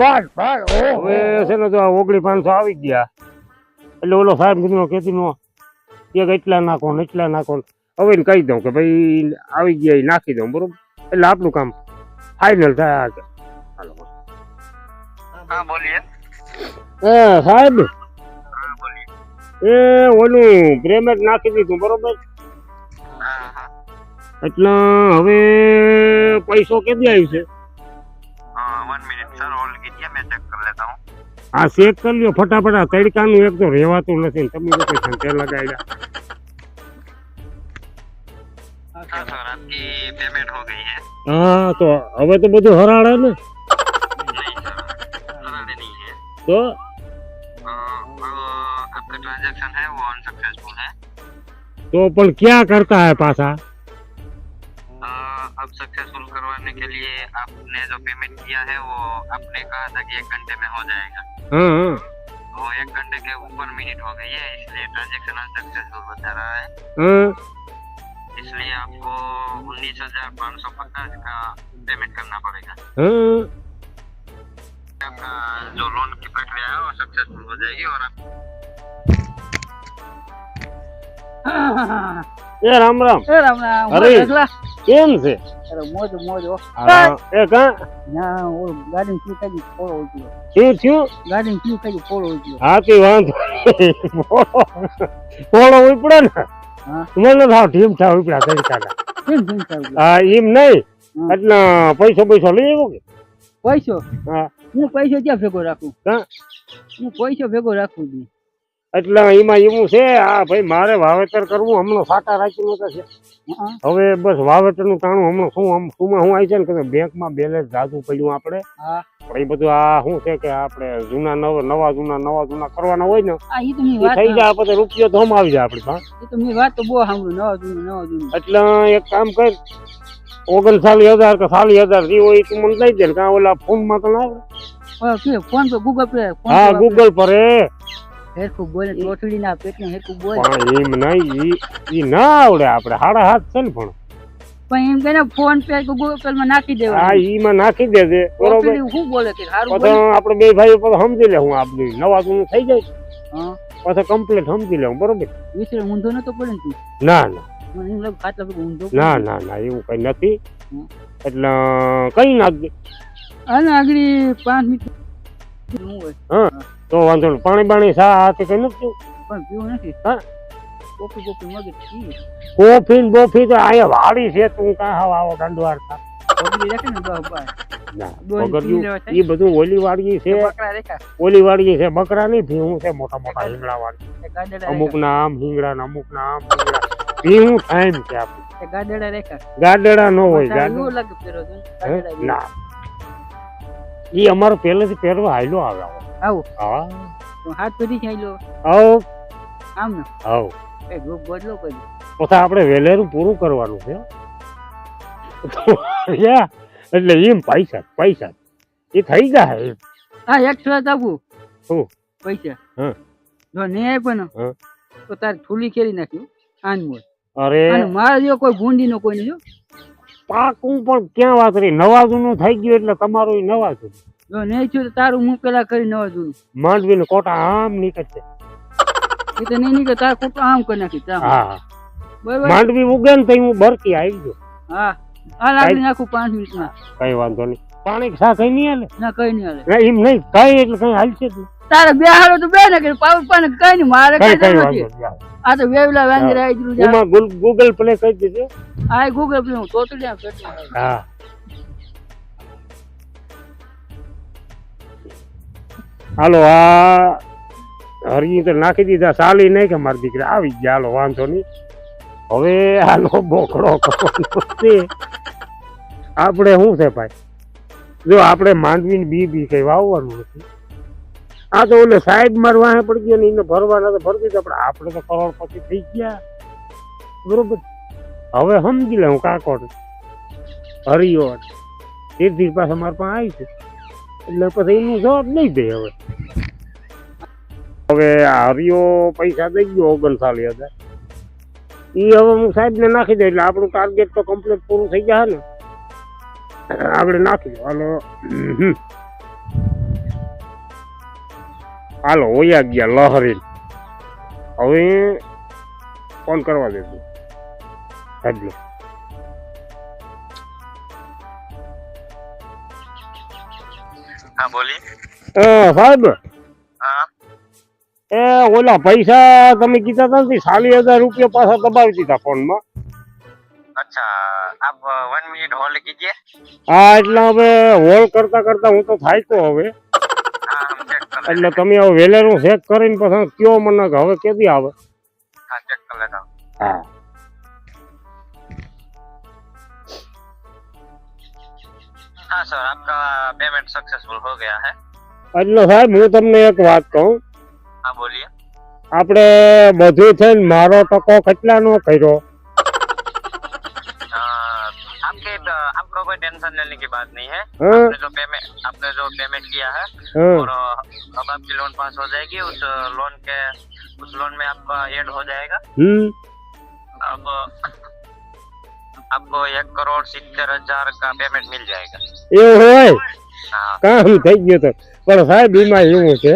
બસ બસ હવે છે ને તો ઓગણી પાંચસો આવી ગયા. એટલે ઓલો સાહેબ કીધું કેતી નો એક એટલા નાખો ને એટલા નાખો હવે એને કહી દઉં કે ભાઈ આવી ગયા એ નાખી દઉં બરોબર? એટલે આપણું કામ ફાઇનલ થાય આ હા સાહેબ. એ ઓલું પેમેન્ટ નાખી દીધું બરોબર? એટલે હવે પૈસો કેટલી આવ્યું છે? આ ચેક કરી લો ફટાફટ આ તડકાનું એક તો રહેવાતું નથી ને તમે લોકો સંચર લગાવ્યા હા, તો હવે તો બધું હરાડે ને. તો? તો પણ ક્યાં કરતા હે પાછા? करने के लिए आपने जो पेमेंट किया है वो आपने कहा था कि एक घंटे में हो जाएगा। हाँ, हाँ। तो एक घंटे के ऊपर मिनट हो गई है इसलिए ट्रांजेक्शन सक्सेसफुल बता रहा है। हाँ। इसलिए आपको उन्नीस हज़ार पाँच सौ पचास का पेमेंट करना पड़ेगा। आपका जो लोन की प्रक्रिया है वो सक्सेसफुल हो जाएगी और आप राम राम। राम राम। अरे। કેમ છે? અરે મોજ મોજ. હા, એ કા? ના ઓ ગાડી થઈ ગયું? ફોડો ઉઠ્યો શું થયું? ગાડી શું થઈ પોળો ઉજ્યો હા તે વાંધો પોળો ઉપડે ને. હા. મને થાવ ઢીમ થાવ કેમ કેમ ચાલુ હા એમ નહીં. એટલે પૈસો પૈસો લઈ આવ્યો કે? પૈસો? હા. હું પૈસો ક્યાં ભેગો રાખું? હા. હું પૈસો ભેગો રાખું છું. એટલે એમાં એવું છે આ ભાઈ મારે વાવેતર કરવું હમણાં ફાટા રાખીને તો છે. હવે બસ વાવેતરનું તાણું હમણાં શું આમ શુંમાં હું આવી છે ને કે બેંકમાં બેલેન્સ જાજુ પડ્યું આપણે. પણ એ બધું આ શું છે કે આપણે જૂના નવા નવા જૂના નવા જૂના કરવાના હોય ને એ થઈ જાય પછી રૂપિયો ધમ આવી જાય આપણી પાસે. ઈ તો મેં વાત તો બહુ સાંભળ્યું નવા જૂનું નવા જૂનું. એટલે એક કામ કર ઓગણસાલી હજાર કે સાલી હજાર જે હોય તું મને લઈ દે ને કાં ઓલા ફોનમાં તો ના આવે? ફોન પે ગૂગલ પે હા ગૂગલ પર એ હેરખું બોલે ચોટડી ના પેટ ને બોલે. પણ એમ નહીં ઈ ના આવડે આપણે. હાડા હાથ છે ને પણ. પણ એમ કે ફોન પે ગૂગલ પે માં નાખી દેવાનું. ઈમાં નાખી દેજે. બરોબર? શું બોલે કે સારું બોલે? આપણે બે ભાઈઓ સમજી લે હું આપડી નવા તું થઈ જાય. હા. પછી કમ્પ્લીટ સમજી લેવું બરોબર? વિસરે ઊંધો નતો પડે ને તું? ના ના. મને એમ લાગે ખાટલા પર ઊંધો ના ના ના એવું કઈ નથી. એટલે કઈ નાખજે? અને આગળ પાંચ મિનિટ. હું તો વાંધો નહીં. પાણી બાણી સા હાથે કઈ નથી? પણ પીવું નથી. હા. કોફી કોફી મગજ કોફી ને બોફી તો અહીંયા વાડી છે તું કાં હાવ આવો ગાંડો હારતા ને ના. એ બધું ઓલી વાડી છે. ઓલી વાડગી છે બકરા ભીહું છે મોટા મોટા હિંગડા વાળી અમુક ના આમ હિંગડા ને અમુક ના આમ હિંગડા ભીહું છે આપણું. ગાડેડા નો હોય? ગાડેડા. ના. ઈ અમારો પહેલેથી પહેરવો હાયલો આવે આવો. હા. તો હાથ પેઢી છે લો આવો. આમ ને. આવો. એ ગ્રુપ બદલો કરી. પછી આપણે વેલેરું પૂરું કરવાનું છે. યા, એટલે એમ પૈસા પૈસા. એ થઈ જાય. હા એક શરત આપું. શું? પૈસા. હા. જો નહીં આપ્યો ને તો તારે થૂલી ખેરી નાખ્યું આનમોલ અરે. મારા જેવો કોઈ ભૂંડી નો કોઈ નહીં પાકું પણ ક્યાં વાત રહી નવા જૂનું થઈ ગયું એટલે તમારું નવા જૂનું જો નહીં થયું તો તારું હું પેલા કરી નવા જૂનું માંડવી ને કોટા આમ નીકળશે. એ તો નહીં નીકળે તાર કોટા આમ કરી નાખી હા બરાબર? માંડવી ઉગે ને તો હું બરકી આવી ગયો. હા. હાલ આગળ નાખું પાંચ મિનિટમાં. કઈ વાંધો નહીં. પાણી સા કઈ નહીં હાલે? ના કઈ નહીં હાલે. એમ નહીં કઈ એટલે કઈ હાલશે જ નહીં. તારે બે હારો તો બે ને કે પાવર પાને કઈ નહીં મારે કઈ નથી. આ તો વેવલા વાંગી રહી જરૂર છે. એમાં ગૂગલ પ્લે કરી દીધું? આ ગૂગલ પ્લે હું તોતડી આમ પેટમાં હા. હાલો આ હરી તો નાખી દીધા ચાલી નહીં કે મારી દીકરી. આવી ગયા હાલો વાંધો નહીં. હવે હાલો બોકડો આપણે શું છે ભાઈ? જો આપણે માંડવીને બી બી કઈ વાવવાનું નથી. આ તો ઓલે સાહેબ મારવા વાહે પડી ગયો ને એને ભરવાના તો ભરી દીધા, પણ આપણે તો કરોડપતિ થઈ ગયા. બરોબર? હવે સમજી લે હું કાકોડ હરિયો ધીરે પાસે મારા પાસે આવી છે. એટલે પછી એનું જવાબ નહીં દે હવે. હવે આ હરિયો પૈસા દઈ ગયો ઓગણસાલી હજાર. એ હવે હું સાહેબને નાખી દઉં, એટલે આપણું ટાર્ગેટ તો કમ્પ્લીટ પૂરું થઈ જાય ને. આપણે નાખી દો. હાલો. હમ. હાલો ઓયા ગયા લહરી. હવે ફોન કરવા દેજો. હાજલો હા બોલી. એ સાહેબ. એ ઓલા પૈસા તમે કીધા હતા ને સાલી હજાર રૂપિયા પાછા દબાવી દીધા ફોનમાં. અચ્છા આપ વન મિનિટ હોલ્ડ કીજીએ હા એટલે હવે હોલ્ડ કરતા કરતા હું તો થાય તો હવે. એટલે તમે હવે વેલેરું ચેક કરીને પછી કયો મને કે હવે કેદી આવે हैं। हाँ चेक कर लेता हूँ હા हाँ सर आपका पेमेंट सक्सेसफुल हो गया है એટલે સાહેબ હું તમને એક વાત કહું हाँ बोलिए આપણે બધું થઈને મારો ટકો કેટલાનો કર્યો टेंशन लेने की बात नहीं है હા आपने जो पेमेंट आपने जो पेमेंट किया है હા और अ, अब आपकी लोन पास हो जाएगी उस लोन के उस लोन में आपका ऐड हो जाएगा હમ अब आपको एक करोड़ सितर हजार का पेमेंट मिल जाएगा એવું હોય हाँ કામ થઈ ગયું તો પણ સાહેબ એમાં એવું છે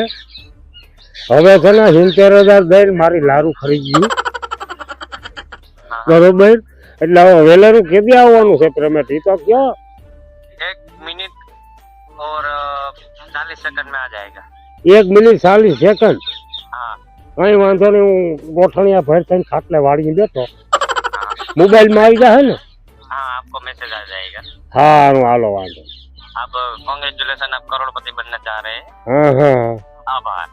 હવે છે ને સિત્તેર હજાર દઈને મારી લારું ખરીદી ગયું हाँ બરોબર એટલે હવે વેલેરું કેદી આવવાનું છે પેમેન્ટ એ તો કયો एक मिनट और चालीस सेकंड में आ जाएगा એક મિનિટ ચાલીસ સેકન્ડ हाँ કઈ વાંધો નહીં હું ગોઠણિયા ભર થઈને ખાટલે વાળીને બેઠો हाँ મોબાઈલમાં આવી જાય ને हाँ आपको मैसेज आ जाएगा સારું હાલો વાંધો आप कॉन्ग्रेचुलेसन आप करोड़पति बनना चाह रहे हैं હા હા आभार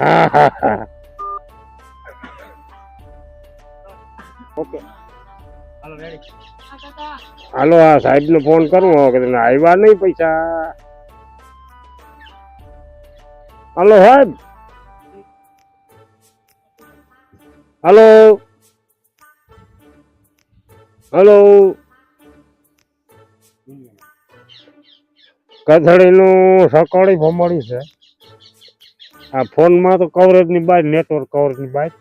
હા હા હા ઓકે હાલો આ સાહેબ ને ફોન કરું. કે તને આવ્યા નહીં પૈસા? હાલો, સાહેબ. હાલો. હાલો. કથળીનું સકોડી ભમણી છે. આ ફોનમાં તો કવરેજની બાય નેટવર્ક કવરેજની બાય.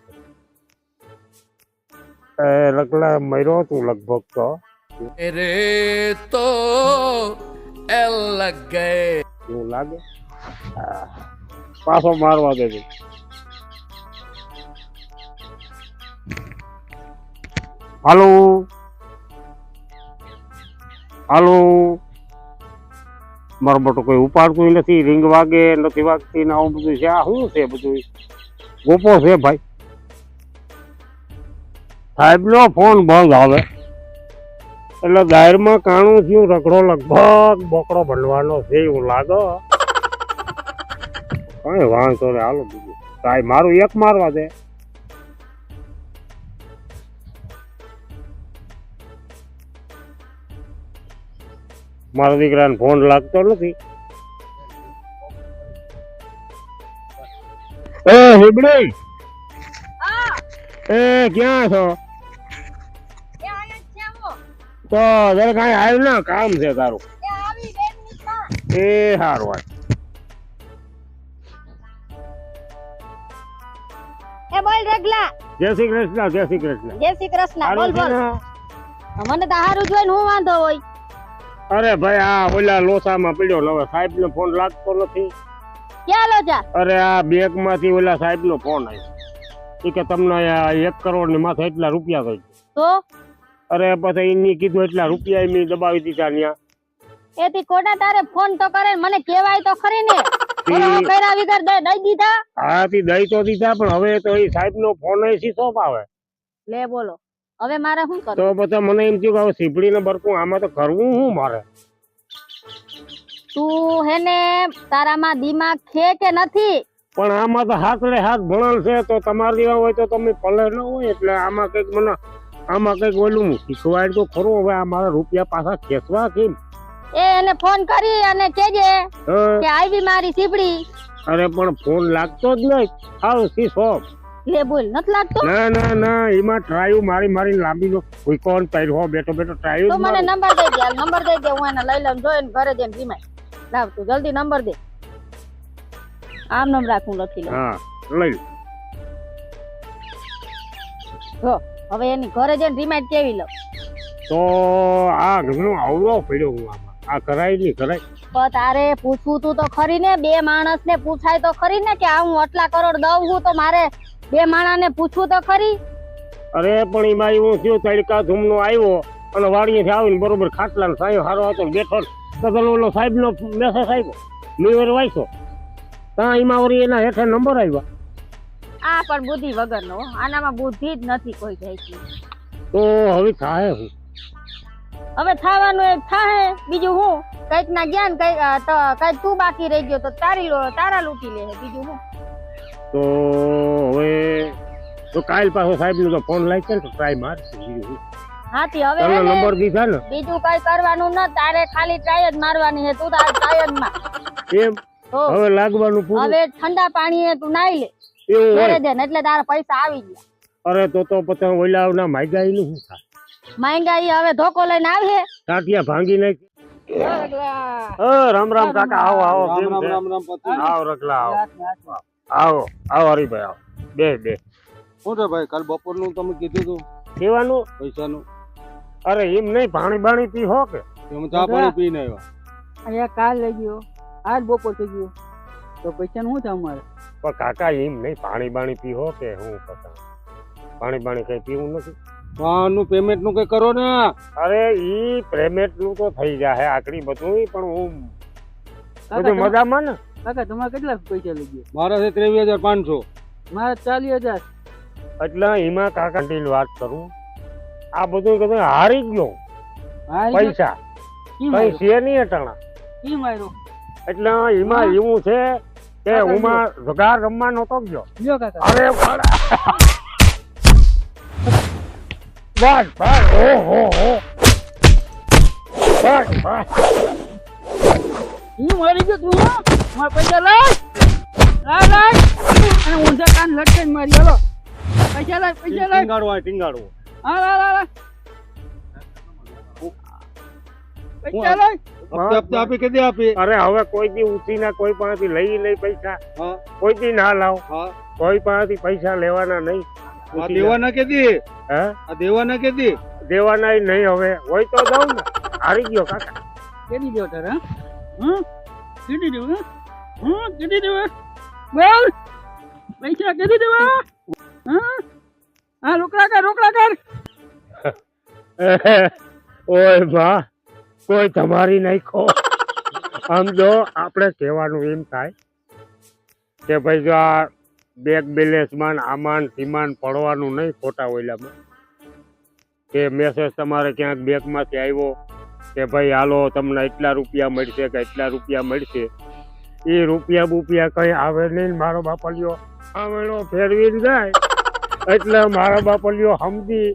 લગલા મર્યો તું લગભગ તો રે તો એ લગ. ગયે એવું લાગે? પાછો મારવા દેજો. હાલો? હાલો? મારો મોટો કોઈ ઉપાડતું નથી રિંગ વાગે નથી વાગતી ને આવું બધું છે. આ શું છે બધું? ગોપો છે ભાઈ. સાહેબનો ફોન બંધ આવે. એટલે દાયરમાં કાણું થયું રગડો લગભગ બોકડો ભંડવાનો છે એવું લાગો. કઈ વાંધો ને હાલો બીજું. સાહેબ મારું એક મારવા દે. મારા દીકરાને ફોન લાગતો નથી. એ હિબડી. એ ક્યાં છો? તો જરા કાંઈ આવ્યું ના કામ છે તારું. એ સારું વાત એ બોલ રગલા. જય શ્રી કૃષ્ણ જય શ્રી કૃષ્ણ. જય શ્રી કૃષ્ણ બોલ બોલ. મને તો હારું જોઈને હું વાંધો હોય. અરે ભાઈ આ ઓલા લોસામાં પડ્યો હવે સાહેબ નો ફોન લાગતો નથી. ક્યાં લો જા? અરે આ બેગમાંથી ઓલા સાહેબ નો ફોન આવ્યો. કે તમને એક કરોડની માથે એટલા રૂપિયા થઈ તો? અરે પછી એની કીધું એટલા રૂપિયા એમની દબાવી દીધા ત્યાં એથી ખોટા તારે ફોન તો કરે મને કહેવાય તો ખરી ને. કર્યા વગર દઈ દીધા. હા તી દઈ તો દીધા પણ હવે તો એ સાહેબ નો ફોન સીધો આવે? લે બોલો. હવે મારે શું કરવું? તો પછી મને એમ થયું કે હવે સીપડી ને બરકું આમાં તો કરવું શું મારે? તું હેને તારામાં દિમાગ છે કે નથી? પણ આમાં તો હાથ લે હાથ ભણેલ છે તો તમારે જેવા હોય તો તમે પલે ન હોય એટલે આમાં કંઈક મને આમાં કંઈક ઓલું શીખવાડ તો ખરું હવે આ મારા રૂપિયા પાછા ખેંચવા કેમ? એ એને ફોન કરી અને કેજે કે આવી મારી સીપડી. અરે પણ ફોન લાગતો જ નહીં. હાવ શીશો લે બોલ નથી લાગતો? ના ના ના એમાં ટ્રાયુ મારી મારી લાંબી નો કોઈ કોણ પહેર્યો બેઠો બેઠો તો મને નંબર દઈ દે નંબર દઈ દે હું એને લઈ લઉં જોઈને ઘરે જઈને રીમાય લાવ તું જલ્દી નંબર દે. આમ નંબર રાખું લખી લઉં. હા લઈ લો. હવે એની ઘરે જઈને રિમાઇન્ડ કેવી લઉં? તો આ ઘરનો આવડો પડ્યો હું આમાં. આ કરાય નહીં કરાય. પણ તારે પૂછવું તું તો ખરી ને બે માણસ ને પૂછાય તો ખરી ને કે આ હું આટલા કરોડ દઉં છું તો મારે બે માણસ ને પૂછવું તો ખરી? અરે પણ એમાં એવું થયું તડકા ધૂમનો આવ્યો અને વાડીએથી આવીને બરોબર ખાટલા સાયો હારો હતો ને બેઠો ને. તો પેલો ઓલો સાહેબનો મેસેજ આવ્યો. ન્યુયર વાંચ્યો ત્યાં એમાં વળી એના હેઠળ નંબર આવ્યા. આ પણ બુદ્ધિ વગરનો હો. આનામાં બુદ્ધિ જ નથી કોઈ જાતની. તો હવે થાય હું? હવે થવાનું એક થાય બીજું હું? કંઈક ના જ્ઞાન કંઈક તો કંઈક તું બાકી રહી ગયો તો તારી તારા લૂટી લે બીજું હું? તો હવે તો કાલ પાછો સાહેબ તો ફોન લાઈ ને ટ્રાય માર હા. હાથી હવે નંબર દીધા ને? બીજું કઈ કરવાનું ન તારે ખાલી ટ્રાય જ મારવાની છે તું તાર ટ્રાય જ માર એમ? હવે લાગવાનું પૂરું? હવે ઠંડા પાણીએ તું નાઈ લે. એવું હોય. એટલે તારા પૈસા આવી ગયા. અરે તો તો પછી ઓલા માગ્યા નું શું થાય? માંગાઈ હવે ધોકો લઈને આવે ટાટિયા ભાંગી નાખી. રામ રામ કાકા આવો આવો કેમ છે? આવો રગલા આવો. આવો આવો હરીભાઈ આવો. બે બે. શું છે ભાઈ કાલ બપોરનું તમે કીધું હતું કેવાનું? પૈસાનું. અરે એમ નહીં પાણી બાણી પી હો કે? એમ ચા પાણી પી અહીંયા કાલ લઈ ગયો. આજ બપોર થઈ ગયો. તો ક્વેશ્ચન શું તમારે પણ કાકા એમ નહીં પાણી બાણી પીહો કે હું કાકા પાણી બાણી કઈ પીવું નથી? આનું પેમેન્ટનું કઈ કરો ને. અરે ઈ પેમેન્ટનું તો થઈ જાય આકડી બધું પણ હું કાકા બધું તમા- મજામાં ને? કાકા તમારે કેટલા પૈસા લઈ ગયા? મારા છે ત્રેવીસ હજાર પાંચસો. મારા ચાલીસ હજાર. એટલે એમાં કાકા ડીલ વાત કરું. આ બધું કદું હારી ગયો. હા પૈસા. કઈ છે નહીં અટાણા? કી માર્યો? એટલે એમાં એવું છે કે ઉમા જગાર રમવા નતો ગયો. લ્યો કાકા. અરે બસ બસ ઓ હો હો. બસ બસ. હું મારી ગયો તું? મારા પૈસા લાય લાય લાય અને ઊંધા કાન લટકાઈને મારી હલો. પૈસા લાય પૈસા લાય ટીંગાડવા ટીંગાડવો હા લા લા લા પૈસા લાય હપ્તે આપી કદી આપી? અરે હવે કોઈ દી ઉઠીના કોઈ પાસેથી લઈ લઈ પૈસા. કોઈ દી ના લાવ. કોઈ પાસેથી પૈસા લેવાના નહીં. દેવાના કેદી હે? આ દેવાના કેદી દેવાના નહીં હવે. હોય તો દઉં ને. હારી ગયો કાકા. કેદી ગયો તારે હા? કેદી દેવ હં? હં? કેદી દેવ બોલ. પૈસા કેદી દેવા હં? હા રોકડા કર રોકડા કર. ઓય બા. કોઈ તમારી નાખો આમ જો આપણે કહેવાનું એમ થાય કે ભાઈ જો આ બેગ બેલેન્સમાં આમાન આમાં ને તેમાં ને પડવાનું નહીં ખોટા ઓયલામાં, કે મેસેજ તમારે ક્યાંક બેગમાંથી આવ્યો કે ભાઈ હાલો તમને એટલા રૂપિયા મળશે કે એટલા રૂપિયા મળશે, એ રૂપિયા બુપિયા કઈ આવે નહીં મારો બાપલિયો. આમેલો ફેરવીને જાય. એટલે મારો બાપલિયો સમજી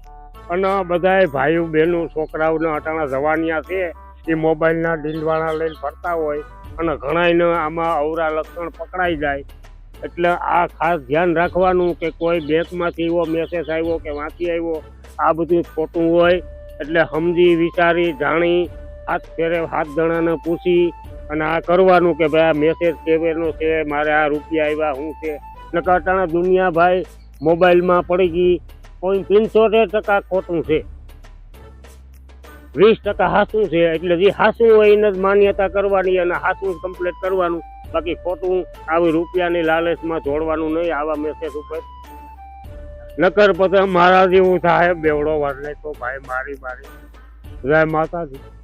અને બધાય ભાઈઓ બહેનો છોકરાઓને અટાણા જવાનિયા છે, એ મોબાઈલના ડીલવાળા લઈને ફરતા હોય અને ઘણાયને આમાં અવરા લક્ષણ પકડાઈ જાય. એટલે આ ખાસ ધ્યાન રાખવાનું કે કોઈ બેંકમાંથી એવો મેસેજ આવ્યો કે વાંચી આવ્યો, આ બધું ખોટું હોય, એટલે સમજી, વિચારી, જાણી, હાથ ફેરે, હાથ ધણાને પૂછી અને આ કરવાનું કે ભાઈ આ મેસેજ કેવેનો છે, મારે આ રૂપિયા આવ્યા શું છે? નકર દુનિયા ભાઈ મોબાઈલમાં પડી ગઈ કોઈ પંચોતેર ટકા ખોટું છે. વીસ ટકા હાસું છે, એટલે જે હાસું હોય એને જ માન્યતા કરવાની અને હાસું કમ્પ્લીટ કરવાનું. બાકી ખોટું આવી રૂપિયાની લાલચમાં જોડવાનું નહીં, આવા મેસેજ ઉપર. નકર પછી મારા જેવું સાહેબ બેવડો વાર નહીં તો ભાઈ, મારી મારી જય માતાજી.